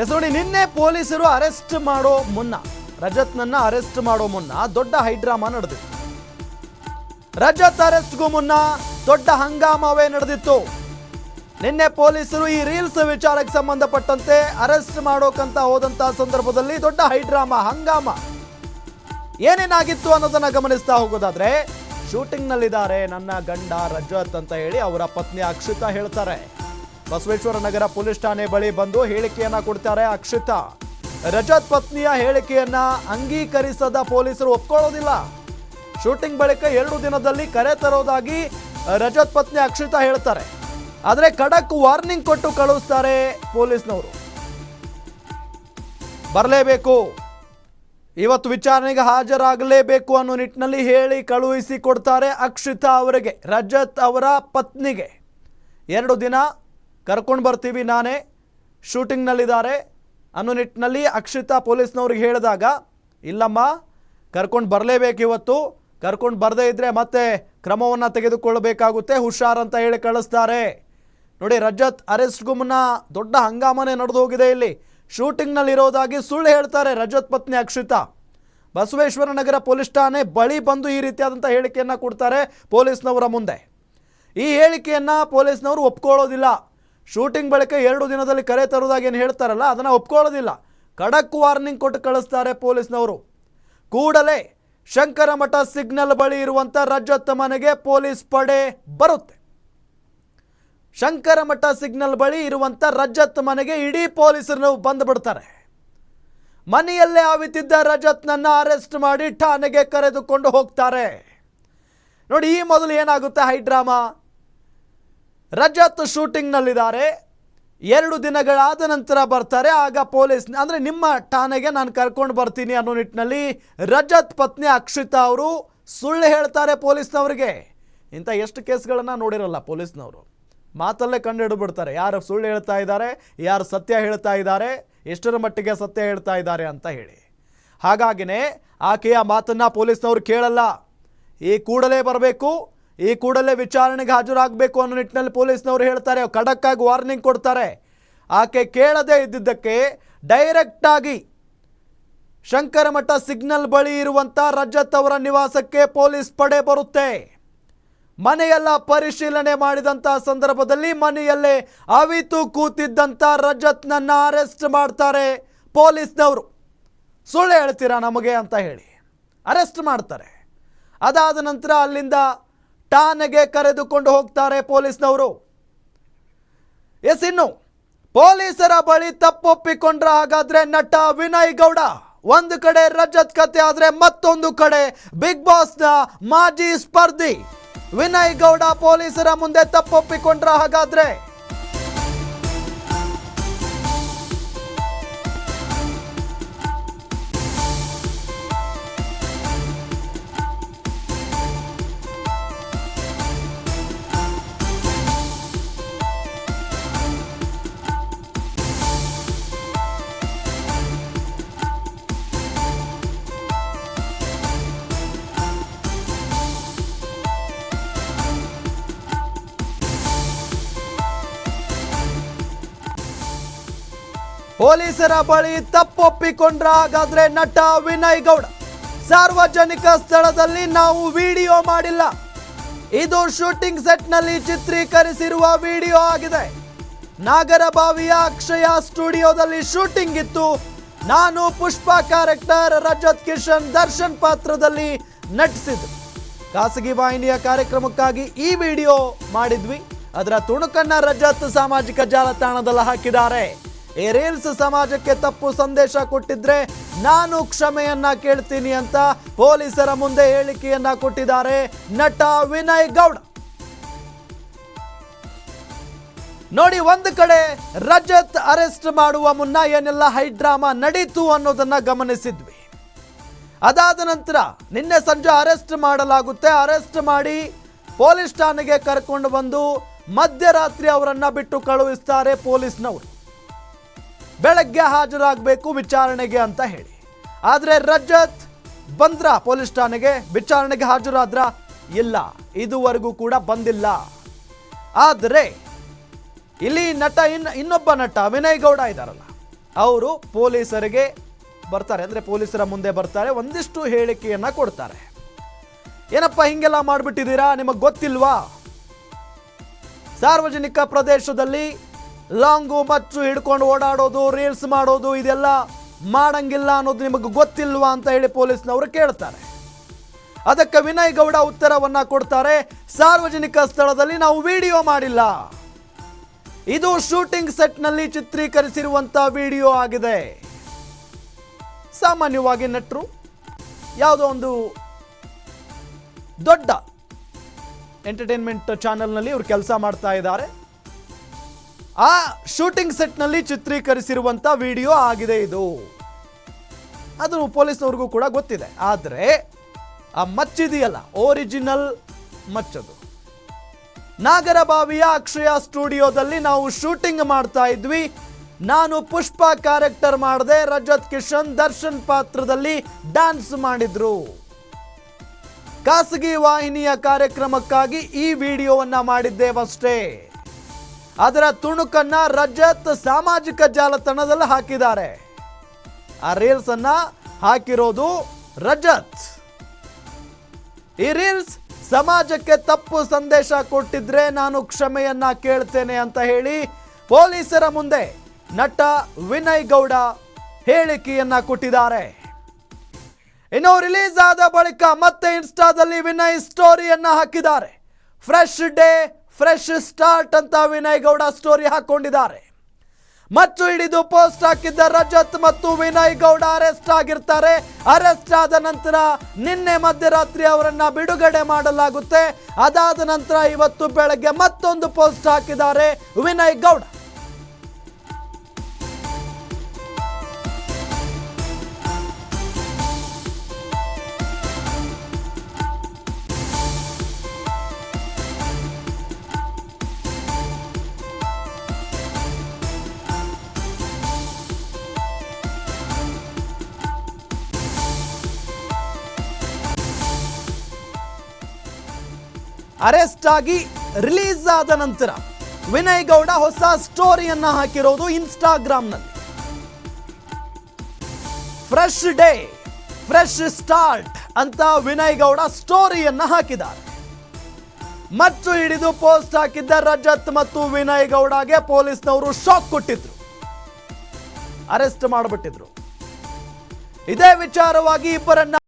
S ನೋಡಿ ನಿನ್ನೆ ಪೊಲೀಸರು ಅರೆಸ್ಟ್ ಮಾಡೋ ಮುನ್ನ, ರಜತ್ನನ್ನ ಅರೆಸ್ಟ್ ಮಾಡೋ ಮುನ್ನ ದೊಡ್ಡ ಹೈಡ್ರಾಮಾ ನಡೆದಿತ್ತು. ರಜತ್ ಅರೆಸ್ಟ್ಗೂ ಮುನ್ನ ದೊಡ್ಡ ಹಂಗಾಮವೇ ನಡೆದಿತ್ತು. ನಿನ್ನೆ ಪೊಲೀಸರು ಈ ರೀಲ್ಸ್ ವಿಚಾರಕ್ಕೆ ಸಂಬಂಧಪಟ್ಟಂತೆ ಅರೆಸ್ಟ್ ಮಾಡೋಕಂತ ಹೋದಂತ ಸಂದರ್ಭದಲ್ಲಿ ದೊಡ್ಡ ಹೈಡ್ರಾಮಾ ಹಂಗಾಮ. ಏನೇನಾಗಿತ್ತು ಅನ್ನೋದನ್ನ ಗಮನಿಸ್ತಾ ಹೋಗೋದಾದ್ರೆ ಶೂಟಿಂಗ್ ನಲ್ಲಿದ್ದಾರೆ ನನ್ನ ಗಂಡ ರಜತ್ ಅಂತ ಹೇಳಿ ಅವರ ಪತ್ನಿ ಅಕ್ಷಿತಾ ಹೇಳ್ತಾರೆ. ಬಸವೇಶ್ವರ ನಗರ ಪೊಲೀಸ್ ಠಾಣೆ ಬಳಿ ಬಂದು ಹೇಳಿಕೆಯನ್ನ ಕೊಡ್ತಾರೆ ಅಕ್ಷಿತಾ. ರಜತ್ ಪತ್ನಿಯ ಹೇಳಿಕೆಯನ್ನ ಅಂಗೀಕರಿಸದ ಪೊಲೀಸರು ಒಪ್ಕೊಳ್ಳೋದಿಲ್ಲ. ಶೂಟಿಂಗ್ ಬಳಿಕ ಎರಡು ದಿನದಲ್ಲಿ ಕರೆ ತರೋದಾಗಿ ರಜತ್ ಪತ್ನಿ ಅಕ್ಷಿತಾ ಹೇಳ್ತಾರೆ. ಆದರೆ ಖಡಕ್ ವಾರ್ನಿಂಗ್ ಕೊಟ್ಟು ಕಳುಹಿಸ್ತಾರೆ ಪೊಲೀಸ್ನವರು. ಬರಲೇಬೇಕು. ಇವತ್ತು ವಿಚಾರಣೆಗೆ ಹಾಜರಾಗಲೇಬೇಕು ಅನ್ನೋ ನಿಟ್ಟಿನಲ್ಲಿ ಹೇಳಿ ಕಳುಹಿಸಿ ಕೊಡ್ತಾರೆ ಅಕ್ಷಿತಾ ಅವರಿಗೆ, ರಜತ್ ಅವರ ಪತ್ನಿಗೆ. ಎರಡು ದಿನ ಕರ್ಕೊಂಡು ಬರ್ತೀವಿ ನಾನೇ. ಶೂಟಿಂಗ್ನಲ್ಲಿದ್ದಾರೆ. ಅನ್ನೋ ನಿಟ್ಟಿನಲ್ಲಿ ಅಕ್ಷಿತಾ ಪೊಲೀಸ್ನವ್ರಿಗೆ ಹೇಳಿದಾಗ, ಇಲ್ಲಮ್ಮ, ಕರ್ಕೊಂಡು ಬರಲೇಬೇಕು ಇವತ್ತು. ಕರ್ಕೊಂಡು ಬರದೇ ಇದ್ದರೆ ಮತ್ತೆ ಕ್ರಮವನ್ನು ತೆಗೆದುಕೊಳ್ಳಬೇಕಾಗುತ್ತೆ. ಹುಷಾರ್ ಅಂತ ಹೇಳಿ ಕಳಿಸ್ತಾರೆ. ನೋಡಿ, ರಜತ್ ಅರೆಸ್ಟ್ಗೂ ಮುನ್ನ ದೊಡ್ಡ ಹಂಗಾಮನೆ ನಡೆದು ಹೋಗಿದೆ ಇಲ್ಲಿ. ಶೂಟಿಂಗ್ನಲ್ಲಿರೋದಾಗಿ ಸುಳ್ಳು ಹೇಳ್ತಾರೆ ರಜತ್ ಪತ್ನಿ ಅಕ್ಷಿತಾ. ಬಸವೇಶ್ವರ ನಗರ ಪೊಲೀಸ್ ಠಾಣೆ ಬಳಿ ಬಂದು ಈ ರೀತಿಯಾದಂಥ ಹೇಳಿಕೆಯನ್ನು ಕೊಡ್ತಾರೆ ಪೊಲೀಸ್ನವರ ಮುಂದೆ. ಈ ಹೇಳಿಕೆಯನ್ನು ಪೊಲೀಸ್ನವರು ಒಪ್ಕೊಳ್ಳೋದಿಲ್ಲ. ಶೂಟಿಂಗ್ ಬಳಿಕ ಎರಡು ದಿನದಲ್ಲಿ ಕರೆ ತರುವುದಾಗಿ ಏನು ಹೇಳ್ತಾರಲ್ಲ, ಅದನ್ನು ಒಪ್ಕೊಳ್ಳೋದಿಲ್ಲ. ಖಡಕ್ ವಾರ್ನಿಂಗ್ ಕೊಟ್ಟು ಕಳಿಸ್ತಾರೆ ಪೊಲೀಸ್ನವರು. ಕೂಡಲೇ ಶಂಕರಮಠ ಸಿಗ್ನಲ್ ಬಳಿ ಇರುವಂಥ ರಜತ್ ಮನೆಗೆ ಪೊಲೀಸ್ ಪಡೆ ಬರುತ್ತೆ. ಶಂಕರಮಠ ಸಿಗ್ನಲ್ ಬಳಿ ಇರುವಂಥ ರಜತ್ ಮನೆಗೆ ಇಡೀ ಪೊಲೀಸರು ಬಂದು ಬಿಡ್ತಾರೆ. ಮನೆಯಲ್ಲೇ ಆವಿತಿದ್ದ ರಜತ್ನನ್ನ ಅರೆಸ್ಟ್ ಮಾಡಿ ಠಾಣೆಗೆ ಕರೆದುಕೊಂಡು ಹೋಗ್ತಾರೆ. ನೋಡಿ, ಈ ಮೊದಲು ಏನಾಗುತ್ತೆ ಹೈಡ್ರಾಮಾ? ರಜತ್ ಶೂಟಿಂಗ್ನಲ್ಲಿದ್ದಾರೆ. ಎರಡು ದಿನಗಳಾದ ನಂತರ ಬರ್ತಾರೆ. ಆಗ ಪೊಲೀಸ್, ಅಂದರೆ ನಿಮ್ಮ ಠಾಣೆಗೆ ನಾನು ಕರ್ಕೊಂಡು ಬರ್ತೀನಿ ಅನ್ನೋ ನಿಟ್ಟಿನಲ್ಲಿ ರಜತ್ ಪತ್ನಿ ಅಕ್ಷಿತಾ ಅವರು ಸುಳ್ಳು ಹೇಳ್ತಾರೆ ಪೊಲೀಸ್ನವ್ರಿಗೆ. ಇಂಥ ಎಷ್ಟು ಕೇಸ್ಗಳನ್ನು ನೋಡಿರಲ್ಲ ಪೊಲೀಸ್ನವರು. ಮಾತಲ್ಲೇ ಕಂಡು ಹಿಡಿದ್ಬಿಡ್ತಾರೆ ಯಾರು ಸುಳ್ಳು ಹೇಳ್ತಾ ಇದ್ದಾರೆ, ಯಾರು ಸತ್ಯ ಹೇಳ್ತಾ ಇದ್ದಾರೆ, ಎಷ್ಟರ ಮಟ್ಟಿಗೆ ಸತ್ಯ ಹೇಳ್ತಾ ಇದ್ದಾರೆ ಅಂತ ಹೇಳಿ. ಹಾಗಾಗಿನೇ ಆಕೆಯ ಮಾತನ್ನು ಪೊಲೀಸ್ನವರು ಕೇಳಲ್ಲ. ಈ ಕೂಡಲೇ ಬರಬೇಕು. ಈ ಕೂಡಲೇ ವಿಚಾರಣೆಗೆ ಹಾಜರಾಗಬೇಕು ಅನ್ನೋ ನಿಟ್ಟಿನಲ್ಲಿ ಪೊಲೀಸ್ನವರು ಹೇಳ್ತಾರೆ. ಖಡಕ್ಕಾಗಿ ವಾರ್ನಿಂಗ್ ಕೊಡ್ತಾರೆ. ಆಕೆ ಕೇಳದೇ ಇದ್ದಿದ್ದಕ್ಕೆ ಡೈರೆಕ್ಟಾಗಿ ಶಂಕರಮಠ ಸಿಗ್ನಲ್ ಬಳಿ ಇರುವಂಥ ರಜತ್ ಅವರ ನಿವಾಸಕ್ಕೆ ಪೊಲೀಸ್ ಪಡೆ ಬರುತ್ತೆ. ಮನೆಯೆಲ್ಲ ಪರಿಶೀಲನೆ ಮಾಡಿದಂಥ ಸಂದರ್ಭದಲ್ಲಿ ಮನೆಯಲ್ಲೇ ಅವಿತು ಕೂತಿದ್ದಂಥ ರಜತ್ನನ್ನು ಅರೆಸ್ಟ್ ಮಾಡ್ತಾರೆ ಪೊಲೀಸ್ನವರು. ಸುಳ್ಳು ಹೇಳ್ತೀರಾ ನಮಗೆ ಅಂತ ಹೇಳಿ. ಅರೆಸ್ಟ್ ಮಾಡ್ತಾರೆ. ಅದಾದ ನಂತರ ಅಲ್ಲಿಂದ ಠಾಣೆಗೆ ಕರೆದುಕೊಂಡು ಹೋಗ್ತಾರೆ ಪೊಲೀಸ್ನವರು. ಎಸ್, ಇನ್ನು ಪೊಲೀಸರ ಬಳಿ ತಪ್ಪೊಪ್ಪಿಕೊಂಡ್ರ ಹಾಗಾದ್ರೆ ನಟ ವಿನಯ್ ಗೌಡ ಒಂದು ಕಡೆ ರಜತ್ ಕತೆ ಆದ್ರೆ ಮತ್ತೊಂದು ಕಡೆ ಬಿಗ್ ಬಾಸ್ನ ಮಾಜಿ ಸ್ಪರ್ಧಿ ವಿನಯ್ ಗೌಡ ಪೊಲೀಸರ ಮುಂದೆ ತಪ್ಪೊಪ್ಪಿಕೊಂಡ್ರ ಹಾಗಾದ್ರೆ ಪೊಲೀಸರ ಬಳಿ ತಪ್ಪೊಪ್ಪಿಕೊಂಡ್ರ ಹಾಗಾದ್ರೆ ನಟ ವಿನಯ್ ಗೌಡ ಸಾರ್ವಜನಿಕ ಸ್ಥಳದಲ್ಲಿ ನಾವು ವಿಡಿಯೋ ಮಾಡಿಲ್ಲ. ಇದು ಶೂಟಿಂಗ್ ಸೆಟ್ನಲ್ಲಿ ಚಿತ್ರೀಕರಿಸಿರುವ ವಿಡಿಯೋ ಆಗಿದೆ. ನಾಗರಬಾವಿಯ ಅಕ್ಷಯ ಸ್ಟುಡಿಯೋದಲ್ಲಿ ಶೂಟಿಂಗ್ ಇತ್ತು. ನಾನು ಪುಷ್ಪ ಕ್ಯಾರೆಕ್ಟರ್ ರಜತ್ ಕಿಶನ್ ದರ್ಶನ್ ಪಾತ್ರದಲ್ಲಿ ನಟಿಸಿದ್ದು. ಖಾಸಗಿ ವಾಹಿನಿಯ ಕಾರ್ಯಕ್ರಮಕ್ಕಾಗಿ ಈ ವಿಡಿಯೋ ಮಾಡಿದ್ವಿ. ಅದರ ತುಣುಕನ್ನ ರಜತ್ ಸಾಮಾಜಿಕ ಜಾಲತಾಣದಲ್ಲಿ ಹಾಕಿದ್ದಾರೆ. ಈ ರೀಲ್ಸ್ ಸಮಾಜಕ್ಕೆ ತಪ್ಪು ಸಂದೇಶ ಕೊಟ್ಟಿದ್ರೆ ನಾನು ಕ್ಷಮೆಯನ್ನ ಕೇಳ್ತೀನಿ ಅಂತ ಪೊಲೀಸರ ಮುಂದೆ ಹೇಳಿಕೆಯನ್ನ ಕೊಟ್ಟಿದ್ದಾರೆ ನಟ ವಿನಯ್ ಗೌಡ್. ನೋಡಿ, ಒಂದು ಕಡೆ ರಜತ್ ಅರೆಸ್ಟ್ ಮಾಡುವ ಮುನ್ನ ಏನೆಲ್ಲ ಹೈಡ್ರಾಮಾ ನಡೀತು ಅನ್ನೋದನ್ನ ಗಮನಿಸಿದ್ವಿ. ಅದಾದ ನಂತರ ನಿನ್ನೆ ಸಂಜೆ ಅರೆಸ್ಟ್ ಮಾಡಲಾಗುತ್ತೆ. ಅರೆಸ್ಟ್ ಮಾಡಿ ಪೊಲೀಸ್ ಠಾಣೆಗೆ ಕರ್ಕೊಂಡು ಬಂದು ಮಧ್ಯರಾತ್ರಿ ಅವರನ್ನ ಬಿಟ್ಟು ಕಳುಹಿಸ್ತಾರೆ ಪೊಲೀಸ್ನವರು. ಬೆಳಗ್ಗೆ ಹಾಜರಾಗಬೇಕು ವಿಚಾರಣೆಗೆ ಅಂತ ಹೇಳಿ. ಆದರೆ ರಜತ್ ಬಂದ್ರ ಪೊಲೀಸ್ ಠಾಣೆಗೆ? ವಿಚಾರಣೆಗೆ ಹಾಜರಾದ್ರ? ಇಲ್ಲ, ಇದುವರೆಗೂ ಕೂಡ ಬಂದಿಲ್ಲ. ಆದರೆ, ಇಲ್ಲಿ ನಟ ಇನ್, ಇನ್ನೊಬ್ಬ ನಟ ವಿನಯ್ ಗೌಡ ಇದ್ದಾರಲ್ಲ ಅವರು ಪೊಲೀಸರಿಗೆ ಬರ್ತಾರೆ. ಅಂದರೆ ಪೊಲೀಸರ ಮುಂದೆ ಬರ್ತಾರೆ, ಒಂದಿಷ್ಟು ಹೇಳಿಕೆಯನ್ನು ಕೊಡ್ತಾರೆ. ಏನಪ್ಪ ಹಿಂಗೆಲ್ಲ ಮಾಡಿಬಿಟ್ಟಿದ್ದೀರಾ? ನಿಮಗೆ ಗೊತ್ತಿಲ್ವಾ? ಸಾರ್ವಜನಿಕ ಪ್ರದೇಶದಲ್ಲಿ ಲಾಂಗು ಮಚ್ಚು ಹಿಡ್ಕೊಂಡು ಓಡಾಡೋದು, ರೀಲ್ಸ್ ಮಾಡೋದು, ಇದೆಲ್ಲ ಮಾಡಂಗಿಲ್ಲ ಅನ್ನೋದು ನಿಮಗೆ ಗೊತ್ತಿಲ್ವಾ ಅಂತ ಹೇಳಿ ಪೊಲೀಸ್ನವರು ಕೇಳ್ತಾರೆ. ಅದಕ್ಕೆ ವಿನಯ್ ಗೌಡ ಉತ್ತರವನ್ನ ಕೊಡ್ತಾರೆ, ಸಾರ್ವಜನಿಕ ಸ್ಥಳದಲ್ಲಿ ನಾವು ವಿಡಿಯೋ ಮಾಡಿಲ್ಲ. ಇದು ಶೂಟಿಂಗ್ ಸೆಟ್ನಲ್ಲಿ ಚಿತ್ರೀಕರಿಸಿರುವಂತ ವಿಡಿಯೋ ಆಗಿದೆ. ಸಾಮಾನ್ಯವಾಗಿ ನಟರು, ಯಾವುದೋ ಒಂದು ದೊಡ್ಡ ಎಂಟರ್ಟೈನ್ಮೆಂಟ್ ಚಾನೆಲ್ನಲ್ಲಿ ಇವರು ಕೆಲಸ ಮಾಡ್ತಾ ಇದ್ದಾರೆ. ಆ ಶೂಟಿಂಗ್ ಸೆಟ್ನಲ್ಲಿ ಚಿತ್ರೀಕರಿಸಿರುವಂಥ ವಿಡಿಯೋ ಆಗಿದೆ ಇದು. ಅದು ಪೊಲೀಸ್ನವ್ರಿಗೂ ಕೂಡ ಗೊತ್ತಿದೆ. ಆದರೆ ಆ ಮಚ್ಚಿದೆಯಲ್ಲ ಒರಿಜಿನಲ್ ಮಚ್ಚದು. ನಾಗರಬಾವಿಯ ಅಕ್ಷಯ ಸ್ಟುಡಿಯೋದಲ್ಲಿ ನಾವು ಶೂಟಿಂಗ್ ಮಾಡ್ತಾ ಇದ್ವಿ. ನಾನು ಪುಷ್ಪ ಕ್ಯಾರೆಕ್ಟರ್ ಮಾಡಿದೆ, ರಜತ್ ಕಿಶನ್ ದರ್ಶನ್ ಪಾತ್ರದಲ್ಲಿ ಡ್ಯಾನ್ಸ್ ಮಾಡಿದ್ರು. ಖಾಸಗಿ ವಾಹಿನಿಯ ಕಾರ್ಯಕ್ರಮಕ್ಕಾಗಿ ಈ ವಿಡಿಯೋವನ್ನ ಮಾಡಿದ್ದೇವಷ್ಟೇ. ಅದರ ತುಣುಕನ್ನ ರಜತ್ ಸಾಮಾಜಿಕ ಜಾಲತಾಣದಲ್ಲಿ ಹಾಕಿದ್ದಾರೆ. ಆ ರೀಲ್ಸ್ ಅನ್ನ ಹಾಕಿರೋದು ರಜತ್. ಈ ರೀಲ್ಸ್ ಸಮಾಜಕ್ಕೆ ತಪ್ಪು ಸಂದೇಶ ಕೊಟ್ಟಿದ್ರೆ ನಾನು ಕ್ಷಮೆಯನ್ನ ಕೇಳ್ತೇನೆ ಅಂತ ಹೇಳಿ ಪೊಲೀಸರ ಮುಂದೆ ನಟ ವಿನಯ್ ಗೌಡ ಹೇಳಿಕೆಯನ್ನ ಕೊಟ್ಟಿದ್ದಾರೆ. ಇನ್ನು ರಿಲೀಸ್ ಆದ ಬಳಿಕ ಮತ್ತೆ ಇನ್ಸ್ಟಾದಲ್ಲಿ ವಿನಯ್ ಸ್ಟೋರಿಯನ್ನ ಹಾಕಿದ್ದಾರೆ. ಫ್ರೆಶ್ ಡೇ ಫ್ರೆಶ್ ಸ್ಟಾರ್ಟ್ ಅಂತ ವಿನಯ್ ಗೌಡ ಸ್ಟೋರಿ ಹಾಕೊಂಡಿದ್ದಾರೆ. ಮಚ್ಚು ಹಿಡಿದು ಪೋಸ್ಟ್ ಹಾಕಿದ್ದ ರಜತ್ ಮತ್ತು ವಿನಯ್ ಗೌಡ ಅರೆಸ್ಟ್ ಆಗಿರ್ತಾರೆ. ಅರೆಸ್ಟ್ ಆದ ನಂತರ ನಿನ್ನೆ ಮಧ್ಯರಾತ್ರಿ ಅವರನ್ನ ಬಿಡುಗಡೆ ಮಾಡಲಾಗುತ್ತೆ. ಅದಾದ ನಂತರ ಇವತ್ತು ಬೆಳಗ್ಗೆ ಮತ್ತೊಂದು ಪೋಸ್ಟ್ ಹಾಕಿದ್ದಾರೆ ವಿನಯ್ ಗೌಡ. ಅರೆಸ್ಟ್ ಆಗಿ ರಿಲೀಸ್ ಆದ ನಂತರ ವಿನಯ್ ಗೌಡ ಹೊಸ ಸ್ಟೋರಿಯನ್ನ ಹಾಕಿರೋದು ಇನ್ಸ್ಟಾಗ್ರಾಮ್ನಲ್ಲಿ. ಫ್ರೆಶ್ ಡೇ, ಫ್ರೆಶ್ ಸ್ಟಾರ್ಟ್ ಅಂತ ವಿನಯ್ ಗೌಡ ಸ್ಟೋರಿಯನ್ನ ಹಾಕಿದ್ದಾರೆ. ಮಚ್ಚು ಹಿಡಿದು ಪೋಸ್ಟ್ ಹಾಕಿದ್ದ ರಜತ್ ಮತ್ತು ವಿನಯ್ ಗೌಡಗೆ ಪೊಲೀಸ್ನವರು ಶಾಕ್ ಕೊಟ್ಟಿದ್ರು. ಅರೆಸ್ಟ್ ಮಾಡಿಬಿಟ್ಟಿದ್ರು. ಇದೇ ವಿಚಾರವಾಗಿ ಇಬ್ಬರನ್ನ